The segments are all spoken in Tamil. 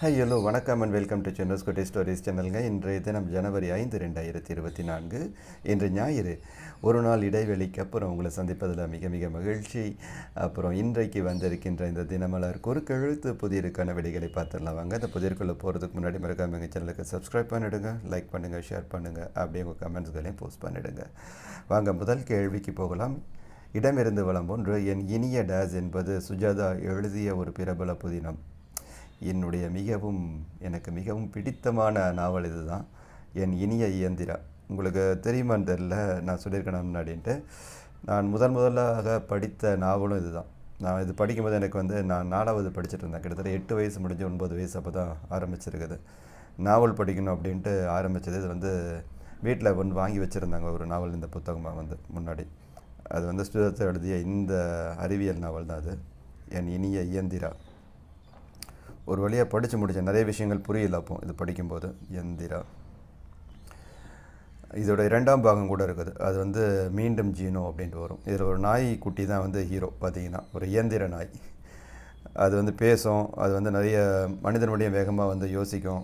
ஹை ஹலோ வணக்கம் and welcome to Chennai's Kottai stories சேனலுங்க இன்றைய தினம் ஜனவரி ஐந்து ரெண்டாயிரத்தி இருபத்தி நான்கு இன்று ஞாயிறு. ஒரு நாள் இடைவெளிக்கு அப்புறம் உங்களை சந்திப்பதில் மிக மிக மகிழ்ச்சி. அப்புறம் இன்றைக்கு வந்திருக்கின்ற இந்த தினமலர் குறுக்கெழுத்து புதிருக்கான வெளிகளை பார்த்துடலாம். வாங்க இந்த புதிருக்குள்ளே போகிறதுக்கு முன்னாடி மறக்காம எங்கள் சேனலுக்கு சப்ஸ்கிரைப் பண்ணிவிடுங்க லைக் பண்ணுங்கள் ஷேர் பண்ணுங்கள் அப்படியே உங்கள் கமெண்ட்ஸ்களையும் போஸ்ட் பண்ணிவிடுங்க வாங்க முதல் கேள்விக்கு போகலாம். இடமிருந்து வளம் ஒன்று என் இனிய டேஸ் என்பது சுஜாதா எழுதிய ஒரு பிரபல புதினம். என்னுடைய மிகவும் எனக்கு மிகவும் பிடித்தமான நாவல் இதுதான். என் இனிய இயந்திரா. உங்களுக்கு தெரியுமான்னு தெரில நான் சொல்லியிருக்கேன் முன்னாடின்ட்டு. நான் முதன் முதலாக படித்த நாவலும் இதுதான். நான் இது படிக்கும்போது எனக்கு வந்து நான் நாலாவது படிச்சுட்டு இருந்தேன். கிட்டத்தட்ட எட்டு வயசு முடிஞ்சு ஒன்பது வயசு அப்போ தான் ஆரம்பிச்சிருக்குது. நாவல் படிக்கணும் அப்படின்ட்டு ஆரம்பித்தது இது வந்து வீட்டில் வந்து வாங்கி வச்சுருந்தாங்க. ஒரு நாவல் இந்த புத்தகமாக வந்து முன்னாடி. அது வந்து சுஜாதா எழுதிய இந்த அறிவியல் நாவல் தான் அது. என் இனிய இயந்திரா. ஒரு வழியாக படித்து முடித்தேன் நிறைய விஷயங்கள் புரியல அப்போ இது படிக்கும்போது. எந்திரா. இதோட இரண்டாம் பாகம் கூட இருக்குது. அது வந்து மீண்டும் ஜீனோ அப்படின்ட்டு வரும். இதில் ஒரு நாய் குட்டி தான் வந்து ஹீரோ பார்த்தீங்கன்னா. ஒரு இயந்திர நாய். அது வந்து பேசும். அது வந்து நிறைய மனிதனுடைய வேகமாக வந்து யோசிக்கும்.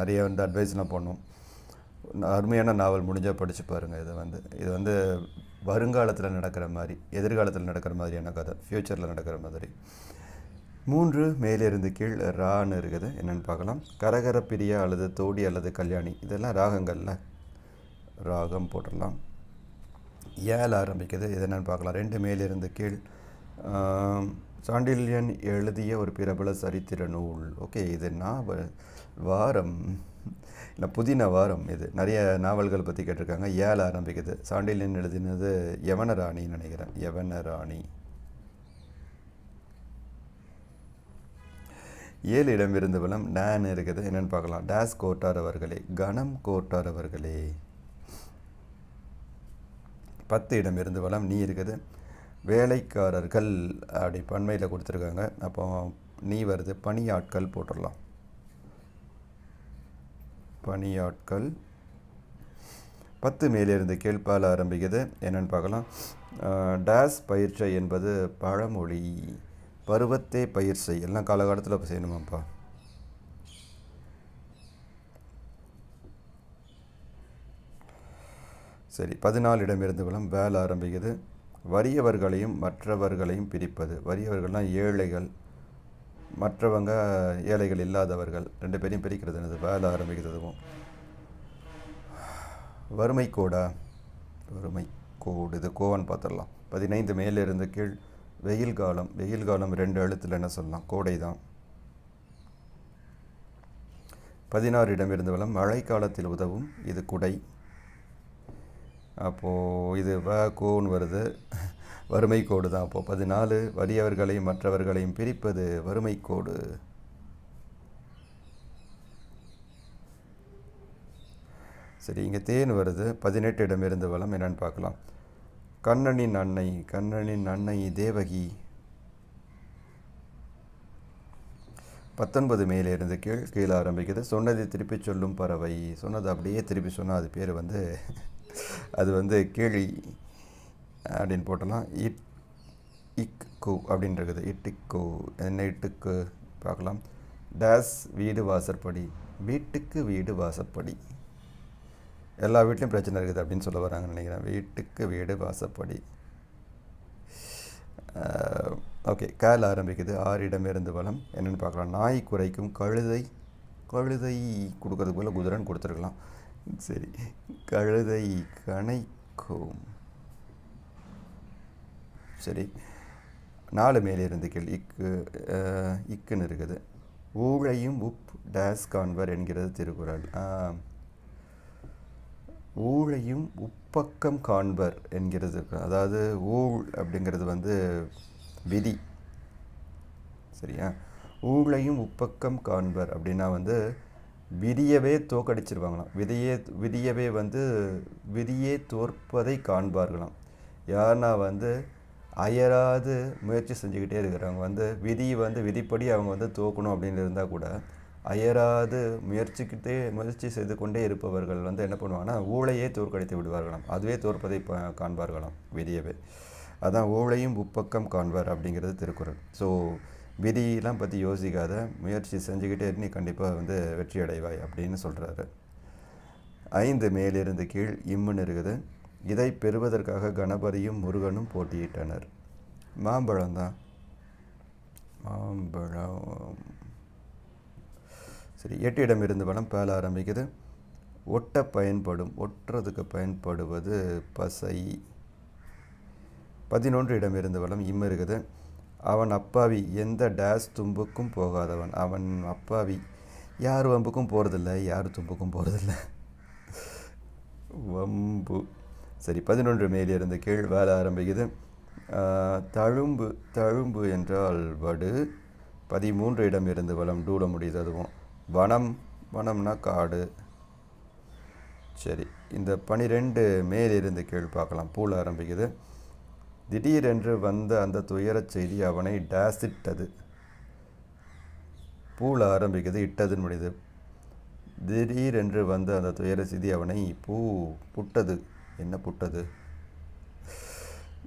நிறைய வந்து அட்வைஸ்லாம் பண்ணும். அருமையான நாவல். முடிஞ்சால் படித்து பாருங்கள் இது வந்து. இது வந்து வருங்காலத்தில் நடக்கிற மாதிரி எதிர்காலத்தில் நடக்கிற மாதிரியான கதை. ஃப்யூச்சரில் நடக்கிற மாதிரி. மூன்று மேலிருந்து கீழ் ரான்னு இருக்குது. என்னென்னு பார்க்கலாம். கரகர பிரியா அல்லது தோடி அல்லது கல்யாணி. இதெல்லாம் ராகங்களில். ராகம் போட்டுடலாம். ஏழு ஆரம்பிக்குது. இது என்னென்னு பார்க்கலாம். ரெண்டு மேலிருந்து கீழ் சாண்டில்யன் எழுதிய ஒரு பிரபல சரித்திர நூல். ஓகே இது நாவல் வாரம். இல்லை புதின வாரம் இது. நிறைய நாவல்கள் பற்றி கேட்டிருக்காங்க. ஏழு ஆரம்பிக்குது. சாண்டில்யன் எழுதினது யவனராணின்னு நினைக்கிறேன். யவனராணி. ஏழு இடமிருந்து வளம் டேன் இருக்குது. என்னென்னு பார்க்கலாம். டேஸ் கோட்டார் அவர்களே கணம் கோட்டார் அவர்களே பத்து இடமிருந்து வளம் நீ இருக்குது. வேலைக்காரர்கள் அப்படி பன்மையில் கொடுத்துருக்காங்க. அப்போ நீ வருது. பணியாட்கள் போட்டுடலாம். பணியாட்கள். பத்து மேலிருந்து கேள்பால் ஆரம்பிக்குது. என்னென்னு பார்க்கலாம். டேஸ் பயிற்சி என்பது பழமொழி. பருவத்தே பயிர் செய். எல்லாம் காலகாலத்தில் செய்யணுமாப்பா? சரி பதினாலிடமிருந்து விளம் வேலை ஆரம்பிக்குது. வறியவர்களையும் மற்றவர்களையும் பிரிப்பது. வறியவர்கள்லாம் ஏழைகள் மற்றவங்க ஏழைகள் இல்லாதவர்கள். ரெண்டு பேரையும் பிரிக்கிறது எனது வேலை ஆரம்பிக்கிறதுவும் வறுமை கோடா? வறுமை கோடு. இது கோவன் பார்த்துடலாம். பதினைந்து மேலிருந்து கீழ் வெயில் காலம் வெயில் காலம் ரெண்டு எழுத்தில் என்ன சொல்லலாம்? கோடை தான் பதினாறு இடமிருந்து வளம் மழை காலத்தில் உதவும் இது குடை. அப்போது இது வ கோன்னு வருது. வறுமை கோடு தான் அப்போது பதினாலு வலியவர்களையும் மற்றவர்களையும் பிரிப்பது வறுமை கோடு சரி இங்கே தேன் வருது. பதினெட்டு இடமிருந்து வளம் என்னென்னு பார்க்கலாம். கண்ணனின் அன்னை கண்ணனின் அன்னை தேவகி. பத்தொன்பது மேலே இருந்து கீழ் கீழே ஆரம்பிக்குது. சொன்னதை திருப்பி சொல்லும் பறவை. சொன்னது அப்படியே திருப்பி சொன்னால் அது பேர் வந்து அது வந்து கீழி அப்படின்னு போட்டலாம் இட் இக் கு அப்படின்னு இருக்குது. இட்டுக்கு என்ன இட்டுக்கு பார்க்கலாம். டேஸ் வீடு வாசற்படி. வீட்டுக்கு வீடு வாசற்படி. எல்லா வீட்லேயும் பிரச்சனை இருக்குது அப்படின்னு சொல்ல வராங்கன்னு நினைக்கிறேன். வீட்டுக்கு வீடு வாசப்படி. ஓகே கால் ஆரம்பிக்குது. ஆறிடமிருந்து பலம் வளம். என்னென்னு பார்க்கலாம். நாய் குறைக்கும் கழுதை கழுதை கொடுக்கறது போல் குதிரன் கொடுத்துருக்கலாம். சரி கழுதை கணைக்கும். சரி நாலு மேலே இருந்து கீழ் இக்கு இக்குன்னு இருக்குது. ஊழையும் உப் டேஸ் காண்பர் என்கிறது திருக்குறள். ஆ. ஊழையும் உப்பக்கம் காண்பர் என்கிறது. அதாவது ஊழ் அப்படிங்கிறது வந்து விதி. சரியா? ஊழையும் உப்பக்கம் காண்பர் அப்படின்னா வந்து விதியவே தோக்கடிச்சிருவாங்களாம். விதியே விதியவே வந்து விதியே தோற்பதை காண்பார்களாம். யாருன்னா வந்து அயராது முயற்சி செஞ்சுக்கிட்டே இருக்கிறவங்க. வந்து விதி வந்து விதிப்படி அவங்க வந்து தோக்கணும் அப்படின்னு இருந்தால் கூட அயராது முயற்சிக்கிட்டே முயற்சி செய்து கொண்டே இருப்பவர்கள் வந்து என்ன பண்ணுவாங்கன்னா ஊழையே தோற்கடித்து விடுவார்களாம். அதுவே தோற்பதை காண்பார்களாம் விதியவே. அதான் ஊழையும் உப்பக்கம் காண்பார் அப்படிங்கிறது திருக்குறள். ஸோ விதியெல்லாம் பற்றி யோசிக்காத முயற்சி செஞ்சுக்கிட்டே நீ கண்டிப்பாக வந்து வெற்றி அடைவாய் அப்படின்னு சொல்கிறாரு ஐந்து மேலிருந்து கீழ் இம்முன்னு இருக்குது இதை பெறுவதற்காக கணபதியும் முருகனும் போட்டியிட்டனர். மாம்பழம் தான் மாம்பழம். சரி எட்டு இடம் இருந்து வளம் பேல ஆரம்பிக்குது. ஒட்ட பயன்படும் ஒட்டுறதுக்கு பயன்படுவது பசை. பதினொன்று இடம் இருந்து வளம் இம் இருக்குது. அவன் அப்பாவி எந்த டேஸ் தும்புக்கும் போகாதவன். அவன் அப்பாவி. யார் வம்புக்கும் போகிறதில்ல யார் தும்புக்கும் போகிறதில்ல வம்பு. சரி பதினொன்று மேலிருந்து கீழ் வேலை ஆரம்பிக்குது. தழும்பு தழும்பு என்றால் வடு. பதிமூன்று இடம் இருந்து வளம் டூல முடியுது அதுவும். வனம் வனம்னா காடு. சரி இந்த பனிரெண்டு மேலிருந்து கீழ் பார்க்கலாம். பூல ஆரம்பிக்குது. திடீரென்று வந்த அந்த துயரச் செய்தி அவனை டேசிட்டது. பூல ஆரம்பிக்குது இட்டதுன்னு முடியுது. திடீரென்று வந்த அந்த துயர செய்தி அவனை பூ புட்டது. என்ன புட்டது?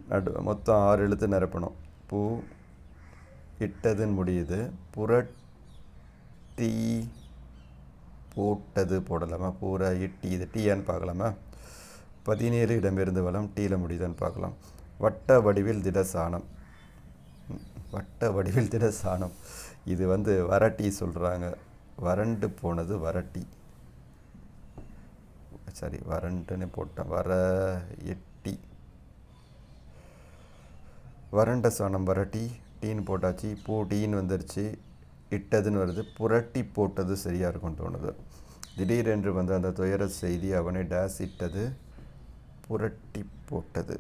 நடு மொத்தம் ஆறு எழுத்து நிரப்பணும். பூ இட்டதுன்னு முடியுது. டீ போட்டது போடலாமா? பூரா இட்டி இது டீயான்னு பார்க்கலாமா? பதினேழு இடமிருந்து வளம் டீயில் முடியுதான்னு பார்க்கலாம். வட்ட வடிவில் திடசானம் சாணம். வட்ட வடிவில் திடசானம் இது வந்து வரட்டி சொல்கிறாங்க வறண்டு போனது வரட்டி. சரி வறண்டுன்னு போட்டேன் வர எட்டி. வறண்ட சாணம் வரட்டி. டீன்னு போட்டாச்சு. பூ டீன்னு வந்துருச்சு. இட்டதுன்னு வருது. புரட்டி போட்டது சரியாக இருக்கும்னு தோணுது. திடீரென்று வந்து அந்த துயர செய்தி அவனை டேஸ் இட்டது. புரட்டி போட்டது.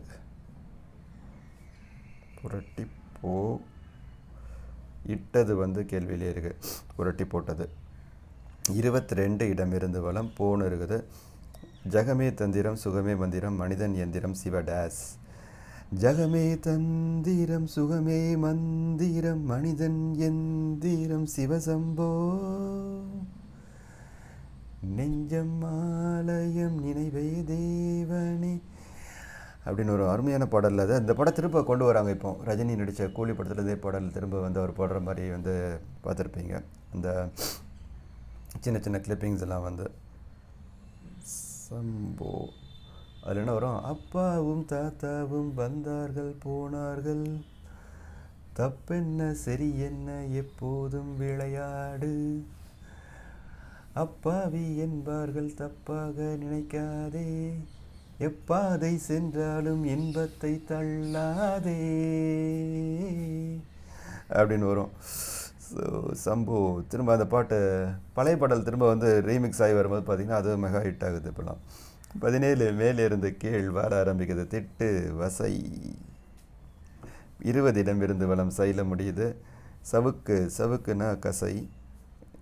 புரட்டி போ இட்டது வந்து கேள்வியிலே இருக்குது புரட்டி போட்டது. இருபத்தி ரெண்டு இடமிருந்து வளம் போன்னு இருக்குது. ஜகமே தந்திரம் சுகமே மந்திரம் மனிதன் எந்திரம் சிவ டேஸ். ஜகமே தந்திரம் சுகமே மந்திரம் மனிதன் எந்திரம் சிவசம்போ. நெஞ்சம் ஆலயம் நினைவே தேவனே. அப்படின்னு ஒரு அருமையான பாடல் அது. அந்த படம் திரும்ப கொண்டு வராங்க இப்போ. ரஜினி நடித்த கூலி படத்தில் இதே பாடல் திரும்ப வந்து அவர் பாடுற மாதிரி வந்து பார்த்துருப்பீங்க. அந்த சின்ன சின்ன கிளிப்பிங்ஸ் எல்லாம் வந்து. சம்போ. அதில் என்ன வரும்? அப்பாவும் தாத்தாவும் வந்தார்கள் போனார்கள். தப்பென்ன சரி என்ன எப்போதும் விளையாடு. அப்பாவி என்பார்கள் தப்பாக நினைக்காதே. எப்பாதை சென்றாலும் இன்பத்தை தள்ளாதே. அப்படின்னு வரும். ஸோ சம்பு திரும்ப அந்த பாட்டு பழைய பாடல் திரும்ப வந்து ரீமிக்ஸ் ஆகி வரும்போது பார்த்திங்கன்னா அது மெகா ஹிட் ஆகுது இப்போலாம் பதினேழு மேலே இருந்து கீழ் வார ஆரம்பிக்குது திட்டு வசை. இருபது இடமிருந்து வளம் சைல முடியுது. சவுக்கு சவுக்குனா கசை.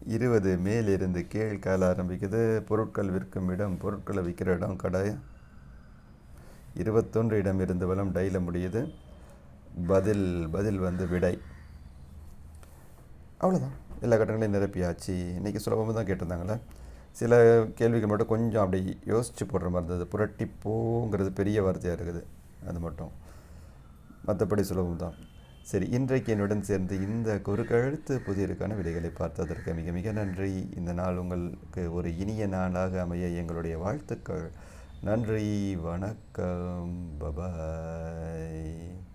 இருபது மேலிருந்து கீழ் கால ஆரம்பிக்குது. பொருட்கள் விற்கும் இடம் பொருட்களை விற்கிற இடம் கடை. இருபத்தொன்று இடம் இருந்து வளம் டைல முடியுது. பதில் பதில் வந்து விடை. அவ்வளோதான் எல்லா கட்டங்களையும் நிரப்பியாச்சு. இன்றைக்கி சுலபமாக தான் கேட்டிருந்தாங்களே சில கேள்விகள் மட்டும் கொஞ்சம் அப்படி யோசித்து போடுற மாதிரி இருந்தது. புரட்டி போங்கிறது பெரிய வார்த்தையாக இருக்குது. அது மட்டும். மற்றபடி சுலபம் தான். சரி இன்றைக்கு என்னுடன் சேர்ந்து இந்த குறுக்கழுத்து புதியருக்கான விடைகளை பார்த்ததற்கு மிக மிக நன்றி. இந்த நாள் உங்களுக்கு ஒரு இனிய நாளாக அமைய எங்களுடைய வாழ்த்துக்கள். நன்றி வணக்கம். பபாய்